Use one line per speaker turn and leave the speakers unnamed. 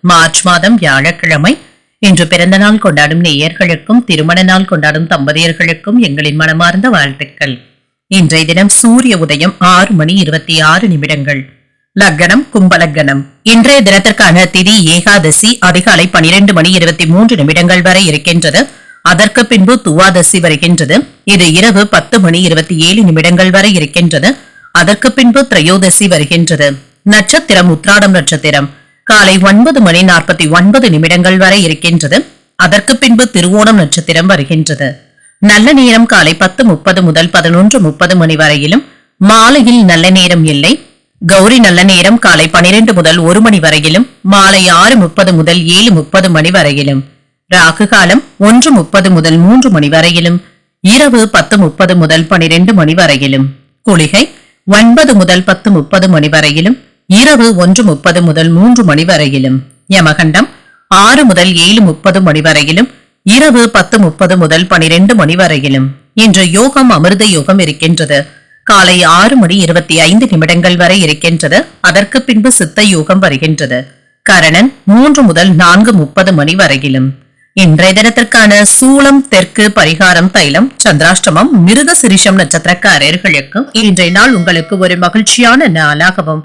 March மாதம் வியாழக்கிழமை. இன்று பிறந்த நாள் கொண்டாடும் நேயர்களுக்கும் திருமண நாள் கொண்டாடும் தம்பதியர்களுக்கும் எங்களின் மனமார்ந்த வாழ்த்துக்கள். இன்றைய தினம் சூரிய உதயம் ஆறு மணி இருபத்தி ஆறு நிமிடங்கள். லக்னம் கும்பலக்கணம். இன்றைய தினத்திற்கான திதி ஏகாதசி அதிகாலை பனிரெண்டு மணி இருபத்தி மூன்று நிமிடங்கள் வரை இருக்கின்றது. அதற்கு பின்பு துவாதசி வருகின்றது. இது இரவு பத்து மணி இருபத்தி ஏழு நிமிடங்கள் வரை இருக்கின்றது. அதற்கு பின்பு திரையோதசி வருகின்றது. நட்சத்திரம் உத்ராடம் நட்சத்திரம். காலை ஒன்பது மணி நாற்பத்தி ஒன்பது நிமிடங்கள் வரை இருக்கின்றது. அதற்கு பின்பு திருவோணம் நட்சத்திரம் வருகின்றது. நல்ல நேரம் காலை பத்து முப்பது முதல் பதினொன்று முப்பது மணி வரையிலும். மாலையில் நல்ல நேரம் இல்லை. கௌரி நல்ல நேரம் காலை பனிரெண்டு முதல் ஒரு மணி வரையிலும். மாலை ஆறு முப்பது முதல் ஏழு முப்பது மணி வரையிலும். ராகு காலம் ஒன்று முப்பது முதல் மூன்று மணி வரையிலும். இரவு பத்து முப்பது முதல் பனிரெண்டு மணி வரையிலும். குளிகை ஒன்பது முதல் பத்து முப்பது மணி வரையிலும். இரவு ஒன்று முப்பது முதல் மூன்று மணி வரையிலும். யமகண்டம் ஆறு முதல் ஏழு முப்பது மணி வரையிலும். இரவு பத்து முப்பது முதல் பனிரெண்டு மணி வரையிலும். இன்று யோகம் அமிர்த யோகம் இருக்கின்றது. காலை ஆறு மணி இருபத்தி ஐந்து நிமிடங்கள் வரை இருக்கின்றது. அதற்கு பின்பு சித்த யோகம் வருகின்றது. கரணன் மூன்று முதல் நான்கு முப்பது மணி வரையிலும். இன்றைய தினத்திற்கான சூளம் தெற்கு பரிகாரம் தைலம் சந்திராஷ்டமம் மிருக சிரிஷம் நட்சத்திரக்காரர்களுக்கும் இன்றைய நாள் உங்களுக்கு ஒரு மகிழ்ச்சியான நாளாகவும்